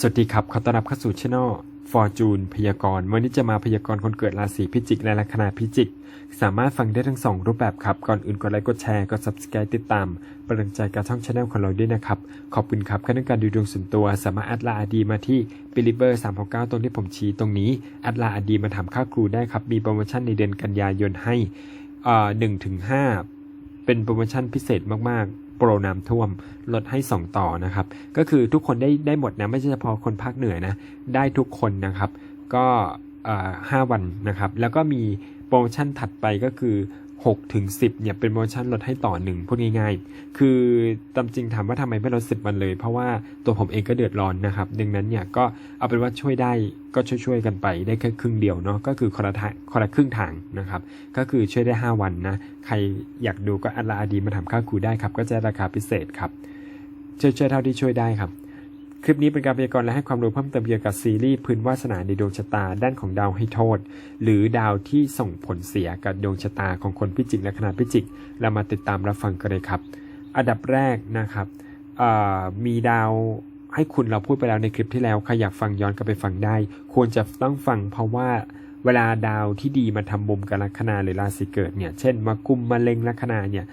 สวัสดีครับ ขอต้อนรับเข้าสู่ช่องฟอร์จูนพยากรณ์วันนี้จะมาพยากรณ์คนเกิดราศีพิจิกและลัคนาพิจิก สามารถฟังได้ทั้งสองรูปแบบครับ ก่อนอื่นกดไลค์กดแชร์กด subscribe ติดตามเป็นกำลังใจกับช่องช anel ของเราด้วยนะครับ ขอบคุณครับขั้นการดูดวงส่วนตัว สามารถแอดไลน์อดีมาที่ b e l i v e r 3 9ตรงที่ผมชี้ตรงนี้แอดไลน์อดีมาถามค่าครูได้ครับมีโปรโมชั่นในเดือนกันยายนให้อ่าหนึ่งถึงห้าเป็นโปรโมชั่นพิเศษมากๆ โปรน้ำท่วม ลดให้ 2 ต่อนะครับ ก็คือทุกคนได้ได้หมดนะไม่ใช่เฉพาะคนภาคเหนือนะ ได้ทุกคนนะครับ ก็ห้าวันนะครับ แล้วก็มีโปรโมชั่นถัดไปก็คือ 6ถึง10เนี่ยเป็นโปรโมชั่นลดให้ต่อหนึ่งพูดง่ายๆ คือตามจริงถามว่าทำไมไม่ลด10วันเลย เพราะว่าตัวผมเองก็เดือดร้อนนะครับดังนั้นเนี่ยก็เอาเป็นว่าช่วยได้ก็ช่วยๆกันไปได้แค่ครึ่งเดียวเนาะก็คือคนละทคนละครึ่งทางนะครับก็คือช่วยได้ 5 วันนะใครอยากดูก็อัลลาอดีมาทำค่าครูได้ครับก็จะราคาพิเศษครับช่วยช่วยเท่าที่ช่วยได้ครับ คลิปนี้เป็นการพยากรณ์และให้ความรู้เพิ่มเติมเกี่ยวกับซีรีส์พื้นวาสนาในดวงชะตาด้านของดาวให้โทษ หรือดาวที่ส่งผลเสียกับดวงชะตาของคนพิจิกและขนาดพิจิก เรามาติดตามรับฟังกันเลยครับ อันดับแรกนะครับมีดาวให้คุณเราพูดไปแล้วในคลิปที่แล้วใครอยากฟังย้อนกลับไปฟังได้ ควรจะต้องฟังเพราะว่าเวลาดาวที่ดีมาทำมุมกับลัคนาหรือราศีเกิดเนี่ย เช่นมากุมมาเล็งลัคนาเนี่ย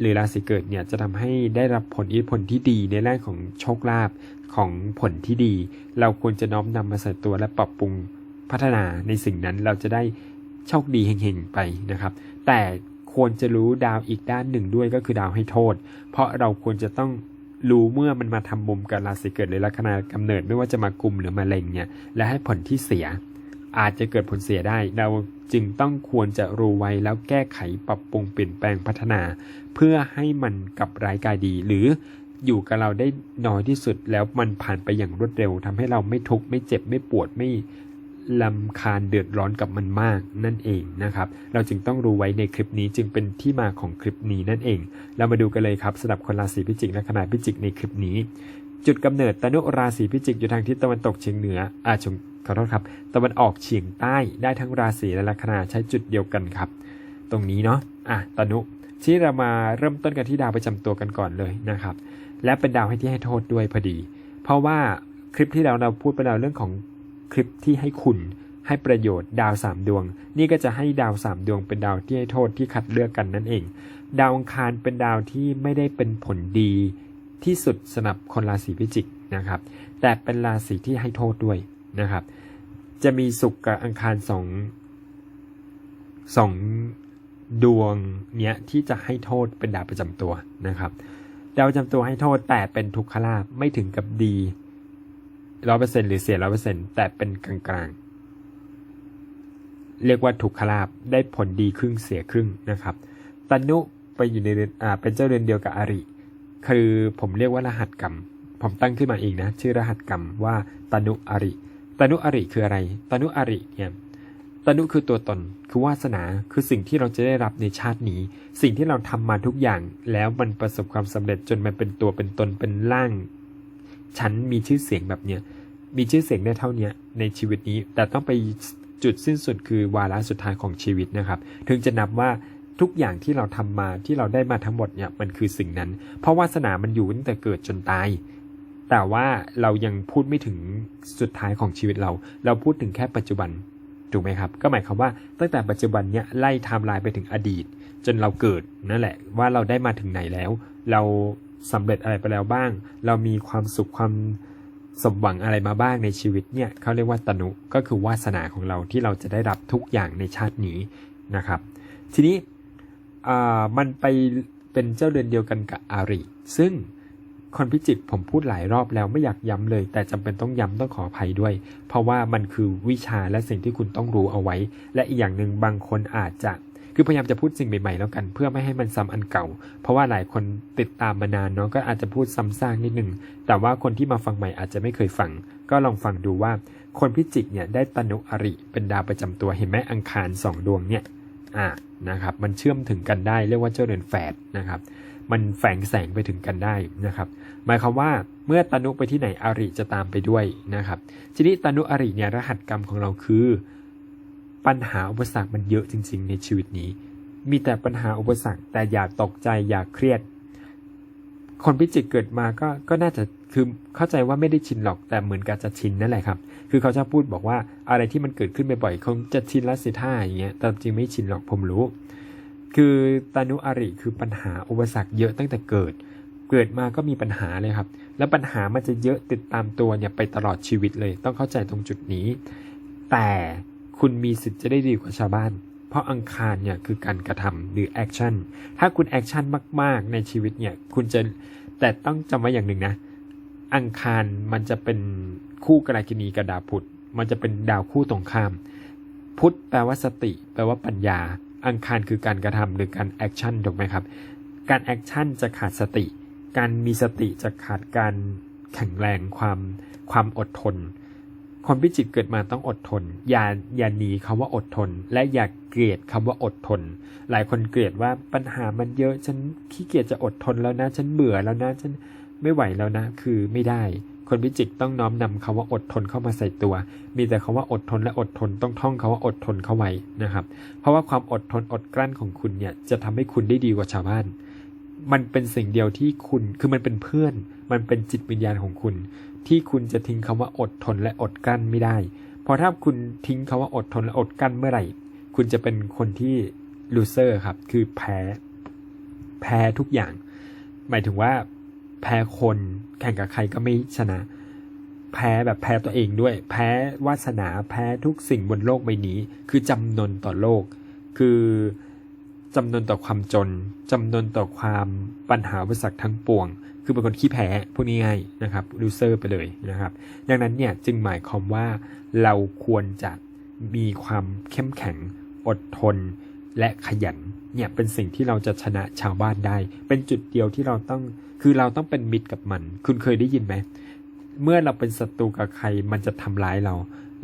หรือราศีเกิดเนี่ยจะทำให้ได้รับผลอิทธิพลที่ดีในแง่ของโชคลาภของผลที่ดี เราควรจะน้อมนำมาใส่ตัวและปรับปรุงพัฒนาในสิ่งนั้นเราจะได้โชคดีเฮงๆไปนะครับ แต่ควรจะรู้ดาวอีกด้านหนึ่งด้วยก็คือดาวให้โทษ เพราะเราควรจะต้องรู้เมื่อมันมาทำมุมกับราศีเกิดหรือลัคนากำเนิดไม่ว่าจะมากลุ่มหรือมาเล็งเนี่ยและให้ผลที่เสีย อาจจะเกิดผลเสียได้ เราจึงต้องควรจะรู้ไว้แล้วแก้ไขปรับปรุงเปลี่ยนแปลงพัฒนา เพื่อให้มันกับร้ายกายดี หรืออยู่กับเราได้น้อยที่สุดแล้วมันผ่านไปอย่างรวดเร็วทำให้เราไม่ทุกข์ไม่เจ็บไม่ปวดไม่ลำคาญเดือดร้อนกับมันมากนั่นเองนะครับ เราจึงต้องรู้ไว้ในคลิปนี้จึงเป็นที่มาของคลิปนี้นั่นเอง เรามาดูกันเลยครับสำหรับคนราศีพิจิกและขนาดพิจิกในคลิปนี้ จุดกำเนิดตนุราศีพิจิกอยู่ทางทิศตะวันตกเฉียงเหนืออาชงขอโทษครับ ตะวันออกเฉียงใต้ได้ทั้งราศีและลัคนาใช้จุดเดียวกันครับ ตรงนี้เนาะอะตนุที่เรามาเริ่มต้นกันที่ดาวประจำตัวกันก่อนเลยนะครับ และเป็นดาวให้ที่ให้โทษด้วยพอดี เพราะว่าคลิปที่แล้วเราพูดไปแล้วเรื่องของคลิปที่ให้คุณให้ประโยชน์ดาวสามดวง นี่ก็จะให้ดาวสามดวงเป็นดาวที่ให้โทษที่คัดเลือกกันนั่นเอง ดาวอังคารเป็นดาวที่ไม่ได้เป็นผลดี ที่สุดสำหรับคนราศีพิจิกนะครับ แต่เป็นราศีที่ให้โทษด้วยนะครับ จะมีศุกกับอังคารสองสองดวงเนี้ยที่จะให้โทษเป็นดาวประจำตัวนะครับ ดาวประจำตัวให้โทษแต่เป็นทุกขลาภไม่ถึงกับดีร้อยเปอร์เซ็นหรือเสียร้อยเปอร์เซ็นแต่เป็นกลางๆ เรียกว่าทุกขลาภได้ผลดีครึ่งเสียครึ่งนะครับ ตนุไปอยู่ในเรือนอ่าเป็นเจ้าเรือนเดียวกับอาริ คือผมเรียกว่ารหัสกรรม ผมตั้งขึ้นมาเองนะ ชื่อรหัสกรรมว่าตนุอริ ตนุอริคืออะไร ตนุอริเนี่ยตนุคือตัวตน คือวาสนา คือสิ่งที่เราจะได้รับในชาตินี้ สิ่งที่เราทำมาทุกอย่าง แล้วมันประสบความสำเร็จจนมันเป็นตัวเป็นตนเป็นร่าง ฉันมีชื่อเสียงแบบเนี้ย มีชื่อเสียงได้เท่านี้ในชีวิตนี้ แต่ต้องไปจุดสิ้นสุดคือวาระสุดท้ายของชีวิตนะครับ ถึงจะนับว่า ทุกอย่างที่เราทำมาที่เราได้มาทั้งหมดเนี่ยมันคือสิ่งนั้น เพราะวาสนามันอยู่ตั้งแต่เกิดจนตาย แต่ว่าเรายังพูดไม่ถึงสุดท้ายของชีวิตเรา เราพูดถึงแค่ปัจจุบันถูกไหมครับ ก็หมายความว่าตั้งแต่ปัจจุบันเนี่ยไล่ไทม์ไลน์ไปถึงอดีต จนเราเกิดนั่นแหละว่าเราได้มาถึงไหนแล้ว เราสำเร็จอะไรไปแล้วบ้าง เรามีความสุขความสมหวังอะไรมาบ้างในชีวิตเนี่ยเขาเรียกว่าตนุก็คือวาสนาของเราที่เราจะได้รับทุกอย่างในชาตินี้นะครับ ทีนี้ อ่ามันไปเป็นเจ้าเรือนเดียวกันกับอาริซึ่งคนพิจิกผมพูดหลายรอบแล้วไม่อยากย้ำเลย แต่จำเป็นต้องย้ำต้องขออภัยด้วย เพราะว่ามันคือวิชาและสิ่งที่คุณต้องรู้เอาไว้ และอีกอย่างหนึ่งบางคนอาจจะ คือพยายามจะพูดสิ่งใหม่ๆแล้วกัน เพื่อไม่ให้มันซ้ำอันเก่า เพราะว่าหลายคนติดตามมานานเนาะก็อาจจะพูดซ้ำซากนิดนึงแต่ว่าคนที่มาฟังใหม่อาจจะไม่เคยฟัง ก็ลองฟังดูว่า คนพิจิกเนี่ยได้ตนุอริเป็นดาวประจำตัวเห็นไหมอังคารสองดวงเนี่ย อ่านะครับมันเชื่อมถึงกันได้เรียกว่าเจ้าเรือนแฝดนะครับ มันแฝงแสงไปถึงกันได้นะครับ หมายความว่าเมื่อตนุไปที่ไหนอาริจะตามไปด้วยนะครับ ทีนี้ตนุอาริเนี่ยรหัสกรรมของเราคือ ปัญหาอุปสรรคมันเยอะจริง ๆ ในชีวิตนี้ มีแต่ปัญหาอุปสรรคแต่อย่าตกใจอย่าเครียด คนพิจิกเกิดมาก็ก็น่าจะคือเข้าใจว่าไม่ได้ชินหรอกแต่เหมือนกับจะชินนั่นแหละครับ คือเขาชอบพูดบอกว่าอะไรที่มันเกิดขึ้นบ่อยๆคงจะชินแล้วสิท่าอย่างเงี้ยแต่จริงไม่ชินหรอกผมรู้ คือตานุอาริคือปัญหาอุปสรรคเยอะตั้งแต่เกิด เกิดมาก็มีปัญหาเลยครับ แล้วปัญหามันจะเยอะติดตามตัวเนี่ยไปตลอดชีวิตเลย ต้องเข้าใจตรงจุดนี้ แต่คุณมีสิทธิ์จะได้ดีกว่าชาวบ้าน เพราะอังคารเนี่ยคือการกระทำหรือแอคชั่น ถ้าคุณแอคชั่นมาก ๆ ในชีวิตเนี่ย คุณจะแต่ต้องจำไว้อย่างหนึ่งนะ อังคารมันจะเป็นคู่กรากินีกับดาวพุธมันจะเป็นดาวคู่ตรงข้าม พุธแปลว่าสติ แปลว่าปัญญา อังคารคือการกระทำหรือการแอคชั่นถูกไหมครับ การแอคชั่นจะขาดสติ การมีสติจะขาดการแข็งแรงความความอดทน คนพิจิตเกิดมาต้องอดทน อย่าอย่าหนีคำว่าอดทน และอย่าเกลียดคำว่าอดทน หลายคนเกลียดว่าปัญหามันเยอะฉันขี้เกียจจะอดทนแล้วนะฉันเบื่อแล้วนะฉัน ไม่ไหวแล้วนะ คือไม่ได้ คนพิจิตรต้องน้อมนำคำว่าอดทนเข้ามาใส่ตัว มีแต่คำว่าอดทนและอดทนต้องท่องคำว่าอดทนเข้าไว้นะครับ เพราะว่าความอดทนอดกลั้นของคุณเนี่ยจะทำให้คุณได้ดีกว่าชาวบ้าน มันเป็นสิ่งเดียวที่คุณ คือมันเป็นเพื่อน มันเป็นจิตวิญญาณของคุณ ที่คุณจะทิ้งคำว่าอดทนและอดกลั้นไม่ได้ เพราะถ้าคุณทิ้งคำว่าอดทนและอดกลั้นเมื่อไหร่ คุณจะเป็นคนที่ลูเซอร์ครับ คือแพ้ แพ้ทุกอย่าง หมายถึงว่า แพ้คน แข่งกับใครก็ไม่ชนะ แพ้แบบแพ้ตัวเองด้วย แพ้วาสนาแพ้ทุกสิ่งบนโลกใบนี้ คือจำนนต่อโลก คือจำนนต่อความจน จำนนต่อความปัญหาอุปสรรคทั้งปวง คือเป็นคนขี้แพ้พูดง่ายๆนะครับลูเซอร์ไปเลยนะครับ ดังนั้นเนี่ยจึงหมายความว่าเราควรจะมีความเข้มแข็งอดทนและขยัน เนี่ยเป็นสิ่งที่เราจะชนะชาวบ้านได้ เป็นจุดเดียวที่เราต้อง คือเราต้องเป็นมิตรกับมัน คุณเคยได้ยินไหม เมื่อเราเป็นศัตรูกับใครมันจะทำร้ายเรา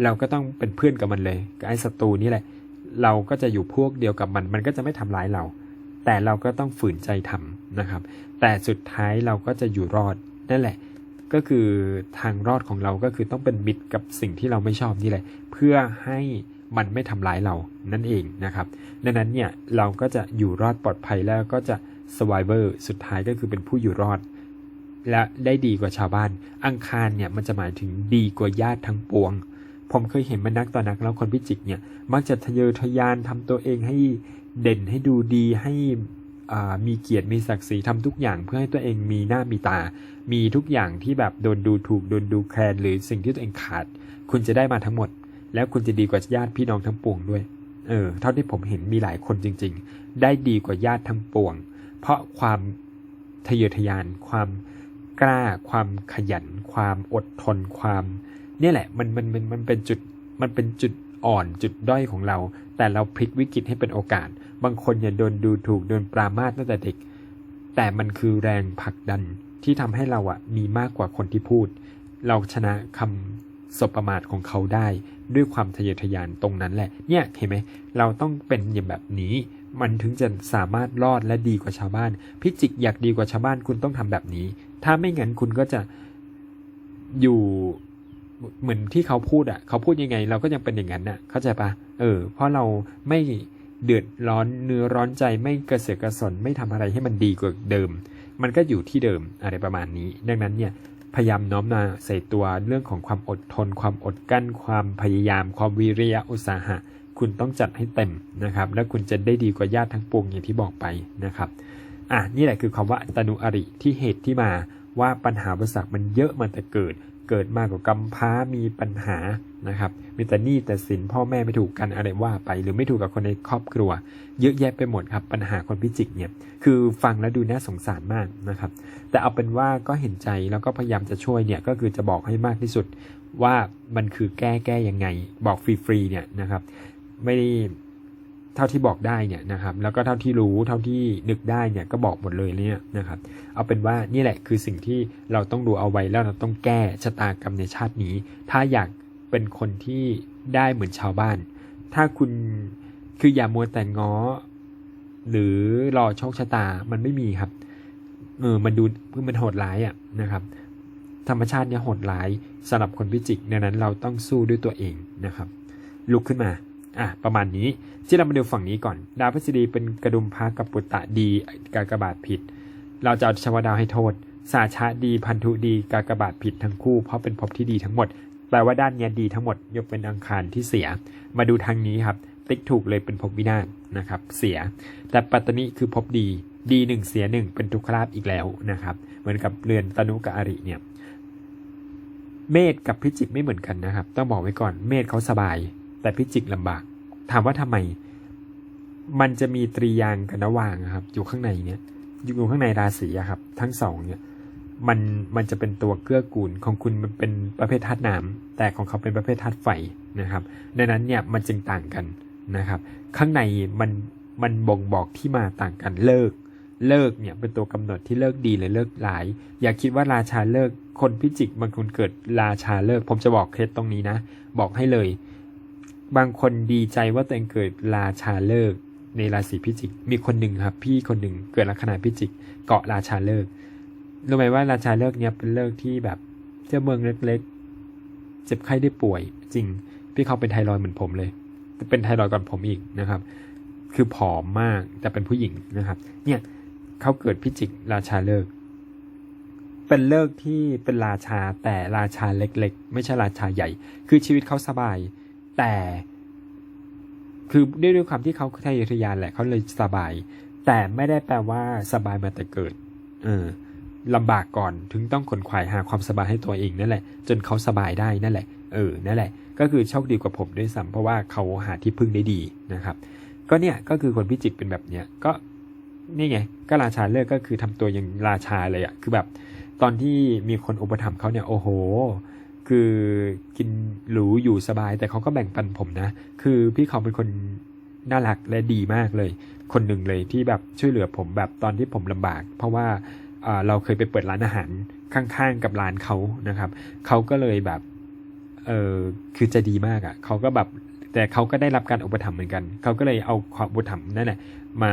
เราก็ต้องเป็นเพื่อนกับมันเลยกับไอ้ศัตรูนี่แหละ เราก็จะอยู่พวกเดียวกับมัน มันก็จะไม่ทำร้ายเรา แต่เราก็ต้องฝืนใจทำนะครับ แต่สุดท้ายเราก็จะอยู่รอดนั่นแหละ ก็คือทางรอดของเราก็คือต้องเป็นมิตรกับสิ่งที่เราไม่ชอบนี่แหละ เพื่อให้ มันไม่ทำร้ายเรานั่นเองนะครับ ดังนั้นเนี่ยเราก็จะอยู่รอดปลอดภัยแล้วก็จะ survivor สุดท้ายก็คือเป็นผู้อยู่รอด และได้ดีกว่าชาวบ้าน อังคารเนี่ยมันจะหมายถึงดีกว่าญาติทั้งปวง ผมเคยเห็นมันนักต่อนักแล้วคนพิจิกเนี่ยมักจะทะเยอทะยานทำตัวเองให้เด่นให้ดูดีให้มีเกียรติมีศักดิ์ศรีทำทุกอย่างเพื่อให้ตัวเองมีหน้ามีตา มีทุกอย่างที่แบบโดนดูถูกโดนดูแคลนหรือสิ่งที่ตัวเองขาด คุณจะได้มาทั้งหมด แล้วคุณจะดีกว่าญาติพี่น้องทั้งปวงด้วย เออ เท่าที่ผมเห็นมีหลายคนจริง ๆ ได้ดีกว่าญาติทั้งปวง เพราะความทะเยอทะยาน ความกล้า ความขยัน ความอดทน ความ เนี่ยแหละ มันมันมันมันเป็นจุด มันเป็นจุดอ่อนจุดด้อยของเรา แต่เราพลิกวิกฤตให้เป็นโอกาส บางคนเนี่ยโดนดูถูกโดนปรามาสตั้งแต่เด็ก แต่มันคือแรงผลักดันที่ทำให้เราอะมีมากกว่าคนที่พูด เราชนะคำ สบประมาทของเขาได้ ด้วยความทะเยอทะยานตรงนั้นแหละ เนี่ยเห็นไหมเราต้องเป็นอย่างแบบนี้ มันถึงจะสามารถรอดและดีกว่าชาวบ้าน พิจิกอยากดีกว่าชาวบ้านคุณต้องทำแบบนี้ ถ้าไม่งั้นคุณก็จะอยู่เหมือนที่เขาพูดอะเขาพูดยังไง เราก็ยังเป็นอย่างนั้นน่ะ เข้าใจปะเออ เพราะเราไม่เดือดร้อนเนื้อร้อนใจไม่กระเสือกกระสนไม่ทำอะไรให้มันดีกว่าเดิม มันก็อยู่ที่เดิมอะไรประมาณนี้ ดังนั้นเนี่ย พยายามน้อมนาใส่ตัวเรื่องของความอดทน ความอดกั้น ความพยายาม ความวิริยะอุตสาหะ คุณต้องจัดให้เต็มนะครับ แล้วคุณจะได้ดีกว่าญาติทั้งปวงอย่างที่บอกไปนะครับอะนี่แหละคือคำว่าตนุอริที่เหตุที่มาว่าปัญหาอุปสรรคมันเยอะมาแต่เกิด เกิดมากกว่ากำพร้ามีปัญหานะครับมีแต่หนี้แต่สินพ่อแม่ไม่ถูกกันอะไรว่าไป หรือไม่ถูกกับคนในครอบครัว เยอะแยะไปหมดครับปัญหาคนพิจิกเนี่ยคือฟังแล้วดูน่าสงสารมากนะครับแต่เอาเป็นว่าก็เห็นใจแล้วก็พยายามจะช่วยเนี่ยก็คือจะบอกให้มากที่สุดว่ามันคือแก้แก้ยังไง บอกฟรีๆเนี่ยนะครับไม่ได้ เท่าที่บอกได้เนี่ยนะครับ แล้วก็เท่าที่รู้เท่าที่นึกได้เนี่ยก็บอกหมดเลยเนี่ยนะครับ เอาเป็นว่านี่แหละคือสิ่งที่เราต้องดูเอาไว้แล้วเราต้องแก้ชะตากรรมในชาตินี้ ถ้าอยากเป็นคนที่ได้เหมือนชาวบ้าน ถ้าคุณคืออย่ามัวแต่ง้อ หรือรอโชคชะตามันไม่มีครับเออมันดูมันโหดร้ายอะนะครับ ธรรมชาติเนี่ยโหดร้ายสำหรับคนพิจิกดังนั้นเราต้องสู้ด้วยตัวเองนะครับ ลุกขึ้นมา อะประมาณนี้ที่เรามาดูฝั่งนี้ก่อน ดาวพฤษฎีเป็นกระดุมพระกับปุตตะดีกากบาทผิด เราจะเอาชาวดาวให้โทษ สาชะดีพันธุดีกากบาทผิดทั้งคู่เพราะเป็นภพที่ดีทั้งหมดแปลว่าด้านเนี้ยดีทั้งหมดยกเป็นอังคารที่เสีย มาดูทางนี้ครับ ติ๊กถูกเลยเป็นภพวินาศนะครับ เสีย แต่ปัตตนิคือภพดีดีหนึ่งเสียหนึ่งเป็นทุกขลาภอีกแล้วนะครับ เหมือนกับเรือนตนุกับอริเนี่ยเมษกับพิจิกไม่เหมือนกันนะครับ ต้องบอกไว้ก่อนเมษเขาสบาย แต่พิจิกลำบาก ถามว่าทำไม มันจะมีตรียางกับนวางอะครับ อยู่ข้างในเนี่ยอยู่ข้างในราศีอะครับ ทั้งสองเนี่ยมันมันจะเป็นตัวเกื้อกูลของคุณมันเป็นประเภทธาตุน้ำแต่ของเขาเป็นประเภทธาตุไฟนะครับดังนั้นเนี่ยมันจึงต่างกันนะครับ ข้างในมันมันบ่งบอกที่มาต่างกันเลิก เลิกเนี่ยเป็นตัวกำหนดที่เลิกดีหรือเลิกหลาย อย่าคิดว่าราชาเลิกคนพิจิกบางคนเกิดราชาเลิก ผมจะบอกเคล็ดตรงนี้นะ บอกให้เลย บางคนดีใจว่าตัวเองเกิดราชาเลิกในราศีพิจิก มีคนหนึ่งครับ พี่คนหนึ่งเกิดลัคนาพิจิก เกาะราชาเลิกรู้ไหมว่าราชาเลิกเนี่ยเป็นเลิกที่แบบเจ้าเมืองเล็กๆ เจ็บไข้ได้ป่วย จริง พี่เขาเป็นไทรอยด์เหมือนผมเลยเป็นไทรอยด์ก่อนผมอีกนะครับ คือผอมมากแต่เป็นผู้หญิงนะครับ เนี่ยเขาเกิดพิจิกราชาเลิกเป็นเลิกที่เป็นราชาแต่ราชาเล็ก ๆ ไม่ใช่ราชาใหญ่ คือชีวิตเขาสบาย แต่คือด้วยด้วยความที่เขาทะเยอทะยานแหละเขาเลยสบาย แต่ไม่ได้แปลว่าสบายมาแต่เกิด เออลำบากก่อนถึงต้องขนขวายหาความสบายให้ตัวเองนั่นแหละ จนเขาสบายได้นั่นแหละ เออนั่นแหละ ก็คือโชคดีกว่าผมด้วยซ้ำเพราะว่าเขาหาที่พึ่งได้ดีนะครับ ก็เนี่ยก็คือคนพิจิกเป็นแบบเนี้ยก็นี่ไงก็ราชาเลิกก็คือทำตัวอย่างราชาเลยอะคือแบบ ตอนที่มีคนอุปถัมภ์เขาเนี่ยโอ้โห คือกินหรูอยู่สบาย แต่เขาก็แบ่งปันผมนะ คือพี่เขาเป็นคนน่ารักและดีมากเลย คนหนึ่งเลยที่แบบช่วยเหลือผมแบบตอนที่ผมลำบาก เพราะว่าเอ่อเราเคยไปเปิดร้านอาหารข้างๆกับร้านเขานะครับ เขาก็เลยแบบเออคือจะดีมากอะ่ะเขาก็แบบแต่เขาก็ได้รับการอุปถัมภ์เหมือนกัน เขาก็เลยเอาความอุปถัมภ์นั่นแหละมา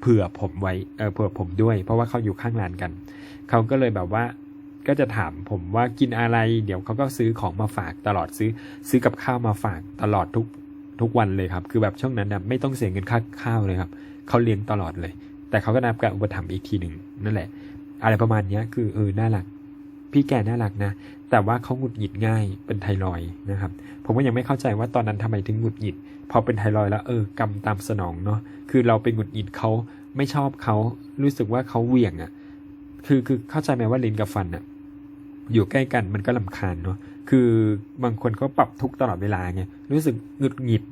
เผื่อผมไว้เออเผื่อผมด้วย เพราะว่าเขาอยู่ข้างร้านกัน เขาก็เลยแบบว่า ก็จะถามผมว่ากินอะไร เดี๋ยวเขาก็ซื้อของมาฝากตลอดซื้อ ซื้อกับข้าวมาฝากตลอดทุกทุกวันเลยครับ คือแบบช่วงนั้นนะไม่ต้องเสียเงินค่าข้าวเลยครับเขาเลี้ยงตลอดเลย แต่เขาก็นับการอุปถัมภ์อีกทีหนึ่งนั่นแหละ อะไรประมาณนี้คือเออน่ารัก พี่แกน่ารักนะ แต่ว่าเขาหงุดหงิดง่ายเป็นไทรอยนะครับ ผมก็ยังไม่เข้าใจว่าตอนนั้นทำไมถึงหงุดหงิด พอเป็นไทรอยแล้วเออกรรมตามสนองเนาะคือเราไปหงุดหงิดเขาไม่ชอบเขารู้สึกว่าเขาเหวี่ยงอะ่ะคือคือเข้าใจไหมว่าลิ้นกับฟันอะ่ะ อยู่ใกล้กันมันก็ลำคาญเนาะคือบางคนเขาปรับทุกตลอดเวลาไงรู้สึกหงุดหงิด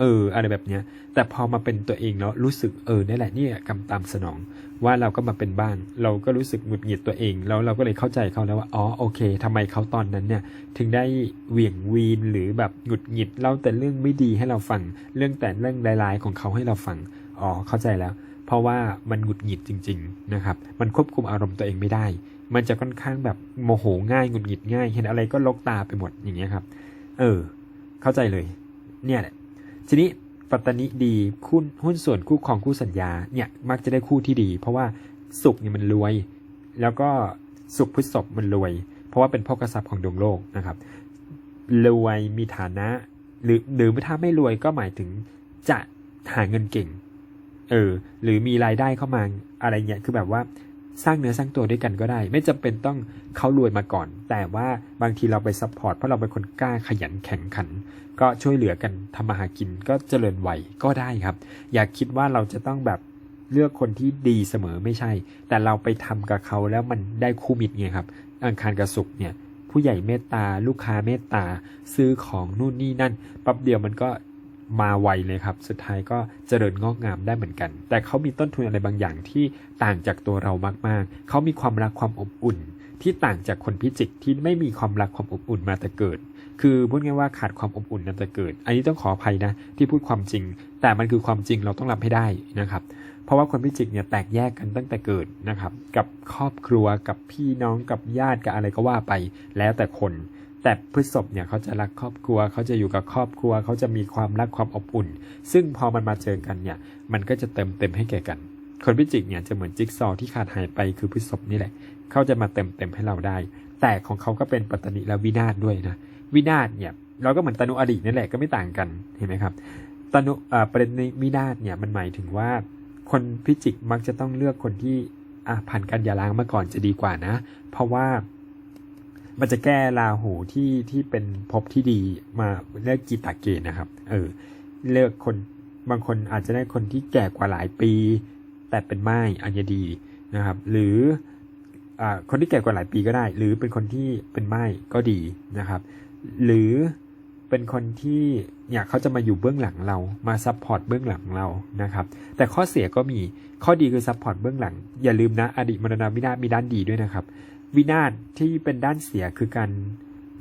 เอออะไรแบบเนี้ย แต่พอมาเป็นตัวเองแล้วรู้สึกเออนี่แหละนี่กรรมตามสนอง ว่าเราก็มาเป็นบ้าง เราก็รู้สึกหงุดหงิดตัวเอง แล้วเราก็เลยเข้าใจเขาแล้วว่าอ๋อโอเคทำไมเขาตอนนั้นเนี่ย ถึงได้เหวี่ยงวีนหรือแบบหงุดหงิดเล่าแต่เรื่องไม่ดีให้เราฟัง เรื่องแต่เรื่องร้ายๆของเขาให้เราฟังอ๋อเข้าใจแล้ว เพราะว่ามันหงุดหงิดจริง ๆนะครับ มันควบคุมอารมณ์ตัวเองไม่ได้ มันจะค่อนข้างแบบโมโหง่ายหงุดหงิดง่าย เห็นอะไรก็ลกตาไปหมดอย่างเงี้ยครับ เออ เข้าใจเลย เนี่ยแหละ ทีนี้ปัตตานิดีคู่หุ้นส่วนคู่ครองคู่สัญญาเนี่ยมักจะได้คู่ที่ดี เพราะว่าสุขเนี่ยมันรวย แล้วก็สุขพฤษภมันรวย เพราะว่าเป็นพ่อกษัตริย์ของดวงโลกนะครับรวยมีฐานะ หรือหรือถ้าไม่รวยก็หมายถึงจะหาเงินเก่ง เออ หรือมีรายได้เข้ามาอะไรเงี้ยคือแบบว่า สร้างเนื้อสร้างตัวด้วยกันก็ได้ ไม่จำเป็นต้องเขารวยมาก่อน แต่ว่าบางทีเราไปซัพพอร์ตเพราะเราเป็นคนกล้าขยันแข่งขัน ก็ช่วยเหลือกันทำมาหากินก็เจริญวัยก็ได้ครับ อย่าคิดว่าเราจะต้องแบบเลือกคนที่ดีเสมอไม่ใช่ แต่เราไปทำกับเขาแล้วมันได้คู่มิตรไงครับ อังคารกับศุกร์เนี่ย ผู้ใหญ่เมตตา ลูกค้าเมตตา ซื้อของนู่นนี่นั่นปั๊บเดียวมันก็ มาไวเลยครับ สุดท้ายก็เจริญงอกงามได้เหมือนกัน แต่เขามีต้นทุนอะไรบางอย่างที่ต่างจากตัวเรามากๆ เขามีความรักความอบอุ่น ที่ต่างจากคนพิจิกที่ไม่มีความรักความอบอุ่นมาแต่เกิด คือพูดง่ายว่าขาดความอบอุ่นมาแต่เกิด อันนี้ต้องขออภัยนะที่พูดความจริง แต่มันคือความจริงเราต้องรับให้ได้นะครับ เพราะว่าคนพิจิกเนี่ยแตกแยกกันตั้งแต่เกิดนะครับ กับครอบครัวกับพี่น้องกับญาติกับอะไรก็ว่าไป แล้วแต่คน แต่พฤษภเนี่ยเขาจะรักครอบครัว เขาจะอยู่กับครอบครัว เขาจะมีความรักความอบอุ่น ซึ่งพอมันมาเจอกันเนี่ย มันก็จะเติมเต็มให้แก่กัน คนพิจิกเนี่ยจะเหมือนจิ๊กซอว์ที่ขาดหายไปคือพฤษภนี่แหละ เขาจะมาเติมเต็มให้เราได้ แต่ของเขาก็เป็นปัตตนิและวินาศด้วยนะ วินาศเนี่ยเราก็เหมือนตนุอดีตนั่นแหละก็ไม่ต่างกัน เห็นไหมครับ ตนุอ่าประเด็นวินาศเนี่ยมันหมายถึงว่า คนพิจิกมักจะต้องเลือกคนที่อะผ่านการหย่าร้างมาก่อนจะดีกว่านะ เพราะว่า มันจะแก้ราหูที่ที่เป็นภพที่ดีมาเลือกกีตาเกณฑ์นะครับ เออ เลือกคนบางคนอาจจะได้คนที่แก่กว่าหลายปี แต่เป็นไม้อันนี้ดีนะครับ หรืออ่าคนที่แก่กว่าหลายปีก็ได้ หรือเป็นคนที่เป็นไม้ก็ดีนะครับ หรือเป็นคนที่เนี่ยเขาจะมาอยู่เบื้องหลังเรามาซัพพอร์ตเบื้องหลังเรานะครับ แต่ข้อเสียก็มีข้อดีคือซัพพอร์ตเบื้องหลัง อย่าลืมนะอดีตมรณาวินาศมีด้านดีด้วยนะครับ วินาศที่เป็นด้านเสียคือการ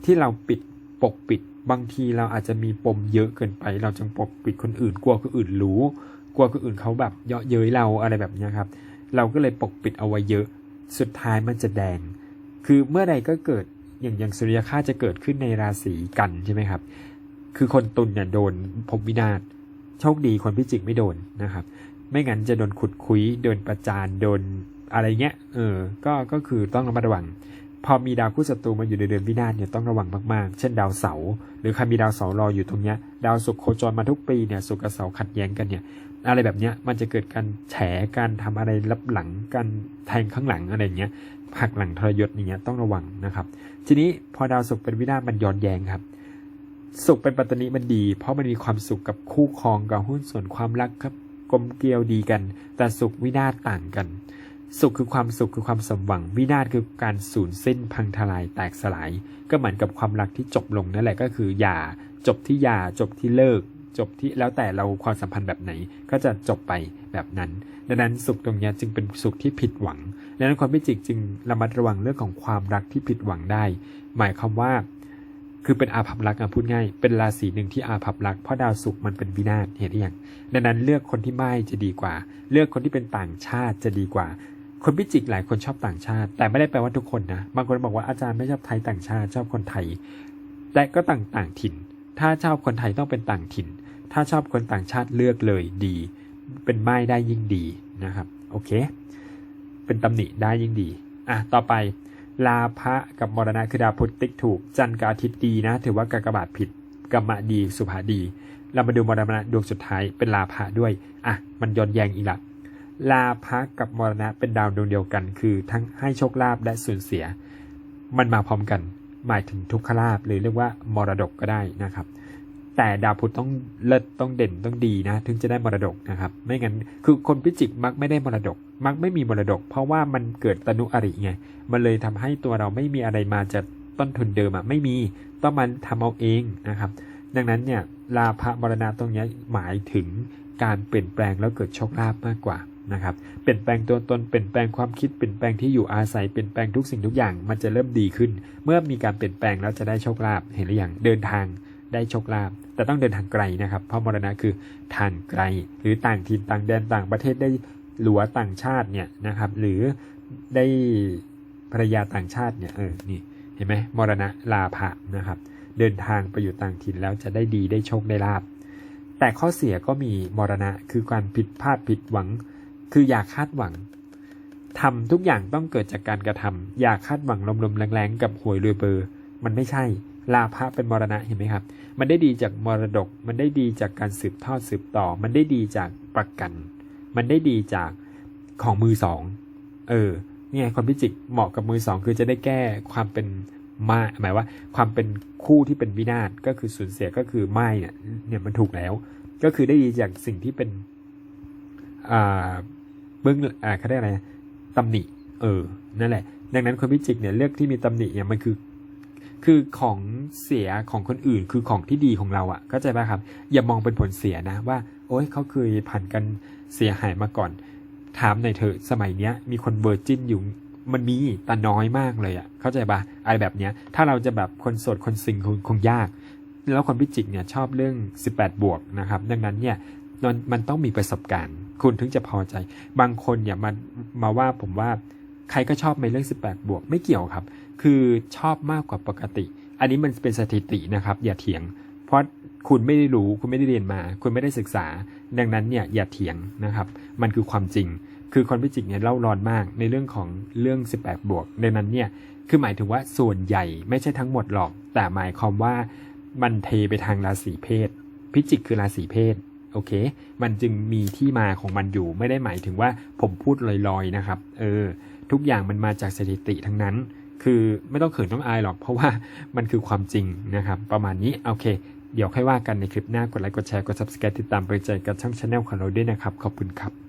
ที่เราปิดปกปิด บางทีเราอาจจะมีปมเยอะเกินไป เราจึงปกปิดคนอื่น กลัวคนอื่นรู้ กลัวคนอื่นเขาแบบเยาะเย้ยเราอะไรแบบนี้ครับ เราก็เลยปกปิดเอาไว้เยอะ สุดท้ายมันจะแดง คือเมื่อใดก็เกิดอย่างอย่างสุริยคราจะเกิดขึ้นในราศีกันใช่ไหมครับ คือคนตุลเนี่ยโดนภพวินาศโชคดีคนพิจิกไม่โดนนะครับ ไม่งั้นจะโดนขุดคุยโดนประจานโดน อะไรเงี้ย เออ ก็ ก็คือต้องระมัดระวัง พอมีดาวคู่ศัตรูมาอยู่ในเดือนวินาศเนี่ยต้องระวังมากๆ เช่นดาวเสาร์หรือใครมีดาวเสาร์รออยู่ตรงเนี้ย ดาวศุกร์โคจรมาทุกปีเนี่ยศุกร์กับเสาร์ขัดแย้งกันเนี่ย อะไรแบบเนี้ย มันจะเกิดการแฉ การทำอะไรลับหลัง การแทงข้างหลังอะไรเงี้ยหักหลังทรยศอย่างเงี้ยต้องระวังนะครับ ทีนี้พอดาวศุกร์เป็นวินาศมันย้อนแย้งครับสุขเป็นปัตตนิมันดี เพราะมันมีความสุขกับคู่ครองกับหุ้นส่วนความรักครับกลมเกลียวดีกัน แต่สุขวินาศต่างกัน สุขคือความสุขคือความสมหวัง วินาศคือการสูญสิ้นพังทลายแตกสลาย ก็เหมือนกับความรักที่จบลงนั่นแหละก็คือหย่าจบที่หย่าจบที่เลิก จบที่แล้วแต่เราความสัมพันธ์แบบไหน ก็จะจบไปแบบนั้น ดังนั้นสุขตรงนี้จึงเป็นสุขที่ผิดหวังดังนั้นความพิจิกจึงระมัดระวังเรื่องของความรักที่ผิดหวังได้ หมายความว่า คือเป็นอาภัพรักอะพูดง่าย เป็นราศีหนึ่งที่อาภัพรักเพราะดาวศุกร์มันเป็นวินาศเห็นหรือยังดังนั้นเลือกคนที่ไม่จะดีกว่า เลือกคนที่เป็นต่างชาติจะดีกว่า คนพิจิกหลายคนชอบต่างชาติ แต่ไม่ได้แปลว่าทุกคนนะบางคนบอกว่าอาจารย์ไม่ชอบไทยต่างชาติชอบคนไทย แต่ก็ต่างต่างถิ่น ถ้าชอบคนไทยต้องเป็นต่างถิ่น ถ้าชอบคนต่างชาติเลือกเลยดี เป็นไม้ได้ยิ่งดีนะครับโอเค เป็นตำหนิได้ยิ่งดีอะต่อไปลาภะกับมรณะคือดาวพุธติ๊กถูก จันทร์กับอาทิตย์ดีนะ ถือว่ากากบาทผิดกรรมะดีสุภาดี เรามาดูมรณะดวงสุดท้ายเป็นลาภะด้วย อะ มันย้อนแยงอีกละ ลาภะกับมรณะเป็นดาวดวงเดียวกัน คือทั้งให้โชคลาภและสูญเสีย มันมาพร้อมกัน หมายถึงทุกขลาภหรือเรียกว่ามรดกก็ได้นะครับ แต่ดาวพุธต้องเลิศต้องเด่นต้องดีนะ ถึงจะได้มรดกนะครับ ไม่งั้นคือคนพิจิกมักไม่ได้มรดก มักไม่มีมรดก เพราะว่ามันเกิดตนุอริไงมันเลยทำให้ตัวเราไม่มีอะไรมาจากต้นทุนเดิมอะไม่มีต้องมาทำเอาเองนะครับ ดังนั้นเนี่ยลาภมรณะตรงนี้หมายถึงการเปลี่ยนแปลงแล้วเกิดโชคลาภมากกว่า นะครับเปลี่ยนแปลงตัวตนเปลี่ยนแปลงความคิดเปลี่ยนแปลงที่อยู่อาศัยเปลี่ยนแปลงทุกสิ่งทุกอย่างมันจะเริ่มดีขึ้น เมื่อมีการเปลี่ยนแปลงแล้วจะได้โชคลาภเห็นหรือยังเดินทางได้โชคลาภแต่ต้องเดินทางไกลนะครับ เพราะมรณะคือทางไกล หรือต่างถิ่นต่างแดนต่างประเทศได้หลัวต่างชาติเนี่ยนะครับ หรือได้ภรรยาต่างชาติเนี่ยเออนี่เห็นไหมมรณะลาภะนะครับ เดินทางไปอยู่ต่างถิ่นแล้วจะได้ดีได้โชคได้ลาบแต่ข้อเสียก็มีมรณะคือการผิดพลาดผิดหวัง คืออย่าคาดหวังทำทุกอย่างต้องเกิดจากการกระทำอย่าคาดหวังลมๆแรงๆกับหวยรวยเบอร์ มันไม่ใช่ลาภะเป็นมรณะเห็นไหมครับ มันได้ดีจากมรดก มันได้ดีจากการสืบทอดสืบต่อ มันได้ดีจากประกัน มันได้ดีจากของมือสอง เออเนี่ยคนพิจิกเหมาะกับมือสองคือจะได้แก้ความเป็นมาหมายว่าความเป็นคู่ที่เป็นวินาศก็คือสูญเสียก็คือไม้เนี่ยเนี่ยมันถูกแล้ว ก็คือได้ดีจากสิ่งที่เป็นอ่า เบื้องอ่าเขาได้อะไรนะตำหนิ เออ นั่นแหละ ดังนั้นคนพิจิกเนี่ยเลือกที่มีตำหนิเนี่ยมันคือ คือของเสียของคนอื่นคือของที่ดีของเราอะ่ะเข้าใจป่ะครับ อย่ามองเป็นผลเสียนะว่า โอ๊ยเขาเคยผ่านกันเสียหายมาก่อน ถามหน่อยเถอะสมัยเนี้ย มีคนเวอร์จินอยู่มันมีแต่น้อยมากเลยอะ่ะ เข้าใจป่ะอะไรแบบเนี้ย ถ้าเราจะแบบคนโสดคนซิงคงคงยาก แล้วคนพิจิกเนี่ยชอบเรื่อง 18 บวกนะครับ ดังนั้นเนี่ยมันต้องมีประสบการณ์ คุณถึงจะพอใจ บางคนเนี่ยมันมาว่าผมว่าใครก็ชอบในเรื่อง 18 บวกไม่เกี่ยวครับ คือชอบมากกว่าปกติ อันนี้มันเป็นสถิตินะครับ อย่าเถียง เพราะคุณไม่ได้รู้คุณไม่ได้เรียนมา คุณไม่ได้ศึกษา ดังนั้นเนี่ยอย่าเถียงนะครับ มันคือความจริง คือคนพิจิกเนี่ยเล่าร้อนมากในเรื่องของเรื่อง 18 บวกดังนั้นเนี่ยคือหมายถึงว่าส่วนใหญ่ไม่ใช่ทั้งหมดหรอก แต่หมายความว่ามันเทไปทางราศีเพศ พิจิกคือราศีเพศ โอเค มันจึงมีที่มาของมันอยู่ไม่ได้หมายถึงว่าผมพูดลอยๆนะครับ เออ ทุกอย่างมันมาจากสถิติทั้งนั้น คือไม่ต้องเขินต้องอายหรอก เพราะว่ามันคือความจริงนะครับ ประมาณนี้ โอเค เดี๋ยวค่อยว่ากันในคลิปหน้า กดไลค์ กดแชร์ กด subscribe ติดตามไปเจอกันช่องช anel ของเราด้วยนะครับ ขอบคุณครับ